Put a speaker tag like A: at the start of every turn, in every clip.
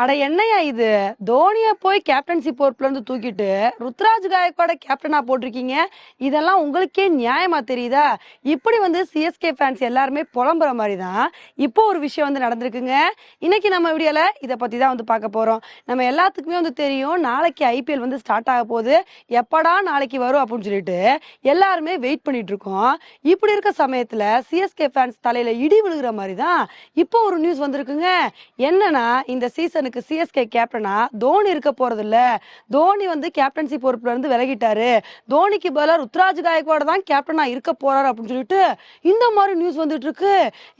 A: அட என்னையா இது? தோனியை போய் கேப்டன்சி பொறுப்புல இருந்து தூக்கிட்டு ருத்ராஜ் காயக்கோட கேப்டனா போட்டிருக்கீங்க. இதெல்லாம் உங்களுக்கே நியாயமா தெரியுதா? இப்படி வந்து சிஎஸ்கே ஃபேன்ஸ் எல்லாருமே புலம்புற மாதிரி தான் இப்போ ஒரு விஷயம் வந்து நடந்திருக்குங்க. இன்னைக்கு நம்ம வீடியோல இதை பத்தி தான் வந்து பார்க்க போறோம். நம்ம எல்லாத்துக்குமே வந்து தெரியும் நாளைக்கு ஐபிஎல் வந்து ஸ்டார்ட் ஆக போகுது. எப்படா நாளைக்கு வரும் அப்படின்னு சொல்லிட்டு எல்லாருமே வெயிட் பண்ணிட்டு இருக்கோம். இப்படி இருக்க சமயத்துல சிஎஸ்கே ஃபேன்ஸ் தலையில இடி விழுகிற மாதிரி தான் இப்போ ஒரு நியூஸ் வந்திருக்குங்க. என்னன்னா இந்த சீசனுக்கு சிஎஸ்கே கேப்டனா தோனி இருக்க போறது இல்ல தோனி வந்து கேப்டன்சி பொறுப்புல இருந்து விலகிட்டாரு. தோனிக்கு பதிலா ருத்ராஜ் காயக்வாட் தான் கேப்டனா இருக்க போறாரு அப்படின்னு சொல்லிட்டு இந்த மாதிரி நியூஸ் வந்துட்டு இருக்கு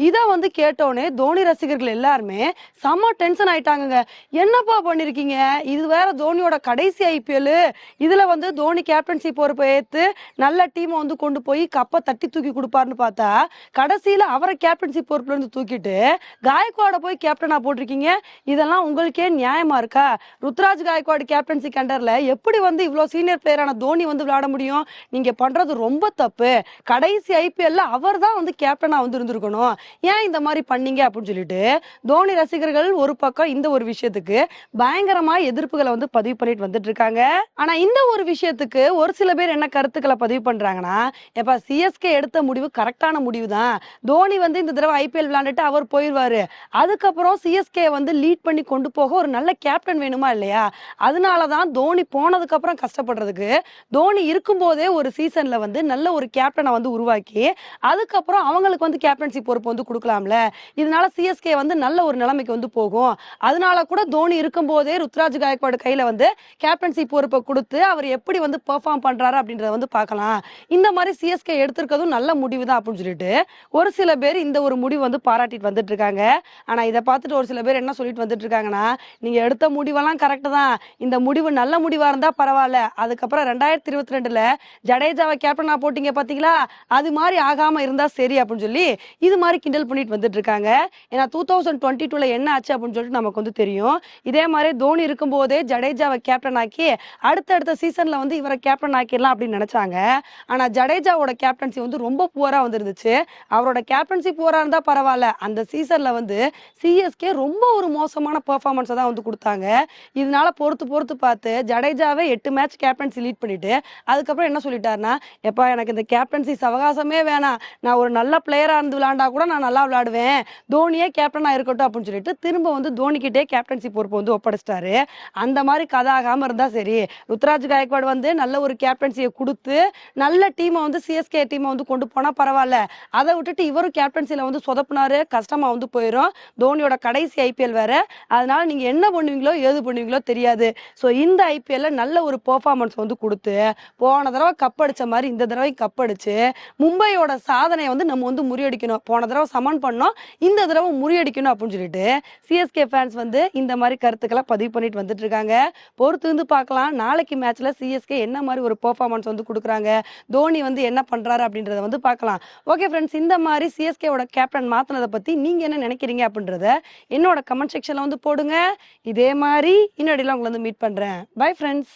A: இதை வந்து கேட்டோடனே தோனி ரசிகர்கள் எல்லாருமே செம்ம டென்ஷன் ஆயிட்டாங்க என்னப்பா பண்ணிருக்கீங்க? இது வேற தோனியோட கடைசி ஐபிஎல் இதுல வந்து தோனி கேப்டன்சி பொறுப்பை ஏத்து நல்ல டீமை வந்து கொண்டு போய் கப்பை தட்டி தூக்கி கொடுப்பாருன்னு பார்த்தா கடைசியில அவரை கேப்டன்சி பொறுப்புல இருந்து தூக்கிட்டு காயக்வாட போய் கேப்டனா போட்டிருக்கீங்க. இதெல்லாம் உங்களுக்கே நியாயமா இருக்கா? ருத்ராஜ் காய்க்வாடு கேப்டன்சி கண்டர்ல எப்படி வந்து இவ்வளவு சீனியர் பிளேயரான தோனி வந்து விளையாட முடியும்? நீங்க பண்றது ரொம்ப தப்பு. கடைசி ஐபிஎல்ல அவர் தான் வந்து கேப்டனா வந்து இருந்திருக்கணும். ஏன் இந்த மாதிரி பண்ணீங்க அப்படின்னு சொல்லிட்டு தோனி ரசிகர்கள் ஒரு பக்கம் இந்த ஒரு விஷயத்துக்கு பயங்கரமா எதிர்ப்புகளை வந்து பதிவு பண்ணிட்டு வந்துட்டு இருக்காங்க. ஆனா இந்த ஒரு விஷயத்துக்கு ஒரு சில பேர் என்ன கருத்துக்களை பதிவு பண்றாங்கன்னா எப்ப சிஎஸ்கே எடுத்த முடிவு கரெக்டான முடிவு தான் தோனி வந்து இந்த தடவை ஐபிஎல் விளையாண்டுட்டு அவர் போயிடுவாரு அதுக்கப்புறம் சிஎஸ்கே வந்து லீட் பண்ணி கொண்டு கொண்டு போக ஒரு நல்ல கேப்டன் வேணுமா இல்லையா? அதனால தான் தோனி போனதுக்கப்புறம் கஷ்டப்படுறதுக்கு தோனி இருக்கும்போதே ஒரு சீசனில் வந்து நல்ல ஒரு கேப்டனை வந்து உருவாக்கி அதுக்கப்புறம் அவங்களுக்கு வந்து கேப்டன்சி பொறுப்பு வந்து கொடுக்கலாம்ல? இதனால சிஎஸ்கே வந்து நல்ல ஒரு நிலைமைக்கு வந்து போகும். அதனால கூட தோனி இருக்கும்போதே ருத்ராஜ் காயக்வாடு கையில் வந்து கேப்டன்சி பொறுப்பை கொடுத்து அவர் எப்படி வந்து பெர்ஃபார்ம் பண்ணுறாரு அப்படின்றத வந்து பார்க்கலாம். இந்த மாதிரி சிஎஸ்கே எடுத்திருக்கிறதும் நல்ல முடிவு தான் அப்படின்னு சொல்லிட்டு ஒரு சில பேர் இந்த ஒரு முடிவு வந்து பாராட்டிட்டு வந்துட்டு இருக்காங்க. ஆனால் இதை பார்த்துட்டு ஒரு சில பேர் என்ன சொல்லிட்டு வந்துட்டு இருக்காங்கன்னா நீங்க எடுத்த முடிவெல்லாம் கரெக்டு தான். இந்த முடிவு நல்ல முடிவா இருந்தா பரவாயில்ல. அதுக்கப்புறம் ரெண்டாயிரத்தி இருபத்தி ரெண்டுல ஜடேஜாவை கேப்டனா போட்டீங்க பாத்தீங்களா? அது மாதிரி ஆகாம இருந்தா சரி அப்படின்னு சொல்லி இது மாதிரி கிண்டல் பண்ணிட்டு வந்துட்டு இருக்காங்க. ஏன்னா டூ தௌசண்ட் டுவெண்ட்டி டூல என்ன ஆச்சு அப்படின்னு சொல்லிட்டு நமக்கு வந்து தெரியும். இதே மாதிரி தோனி இருக்கும்போதே ஜடேஜாவை கேப்டன் ஆக்கி அடுத்தடுத்த சீசன்ல வந்து இவரை கேப்டன் ஆக்கிடலாம் அப்படின்னு நினைச்சாங்க. ஆனா ஜடேஜாவோட கேப்டன்சி வந்து ரொம்ப புவரா வந்துருந்துச்சு. அவரோட கேப்டன்சி புவரா இருந்தா பரவாயில்ல. அந்த சீசன்ல வந்து சிஎஸ்கே ரொம்ப ஒரு மோசமான பர்ஃபார்மன்ஸை தான் வந்து கொடுத்தாங்க. இதனால பொறுத்து பொறுத்து பார்த்து ஜடேஜாவே எட்டு மேட்ச் கேப்டன்சி லீட் பண்ணிட்டு அதுக்கப்புறம் என்ன சொல்லிட்டாருன்னா எப்பா எனக்கு இந்த கேப்டன்சி சவகாசமே வேணாம். நான் ஒரு நல்ல பிளேயராக இருந்து விளாண்டா கூட நான் நல்லா விளாடுவேன். தோனியே கேப்டனாக இருக்கட்டும் அப்படின்னு சொல்லிட்டு திரும்ப வந்து தோனிக்கிட்டே கேப்டன்சி பொறுப்பு வந்து ஒப்படைச்சிட்டாரு. அந்த மாதிரி கதை ஆகாமல் இருந்தால் சரி. ருத்ராஜ் காயக்வாட் வந்து நல்ல ஒரு கேப்டன்சியை கொடுத்து நல்ல டீமை வந்து சிஎஸ்கே டீமை வந்து கொண்டு போனால் பரவாயில்ல. அதை விட்டுட்டு இவரும் கேப்டன்சியில் வந்து சொதப்புனாரு. கஷ்டமாக வந்து போயிடும் தோனியோட கடைசி ஐபிஎல் வேற. அதனால நீங்க என்ன பண்ணுவீங்களோ ஏது பண்ணுவீங்களோ தெரியாது. ஸோ இந்த ஐபிஎல்ல நல்ல ஒரு பெர்ஃபார்மன்ஸ் வந்து கொடுத்து போன தடவை கப் அடிச்ச மாதிரி இந்த தடவை கப் அடிச்சு மும்பையோட சாதனையை வந்து நம்ம வந்து முறியடிக்கணும். போன தடவை சமன் பண்ணோம் இந்த தடவை முறியடிக்கணும் அப்படின்னு சொல்லிட்டு சிஎஸ்கே ஃபேன்ஸ் வந்து இந்த மாதிரி கருத்துக்களை பதிவு பண்ணிட்டு வந்துட்டு இருக்காங்க. பொறுத்து வந்து பார்க்கலாம். நாளைக்கு மேட்ச்ல சிஎஸ்கே என்ன மாதிரி ஒரு பெர்ஃபார்மன்ஸ் வந்து கொடுக்குறாங்க தோனி வந்து என்ன பண்றாரு அப்படின்றத வந்து பார்க்கலாம். ஓகே ஃப்ரெண்ட்ஸ் இந்த மாதிரி சிஎஸ்கேவோட கேப்டன் மாத்தினதை பத்தி நீங்க என்ன நினைக்கிறீங்க அப்படின்றத என்னோட கமெண்ட் செக்ஷன்ல வந்து போடுங்க. இதே மாதிரி இன்னொடிலாம் உங்களை வந்து மீட் பண்றேன். Bye friends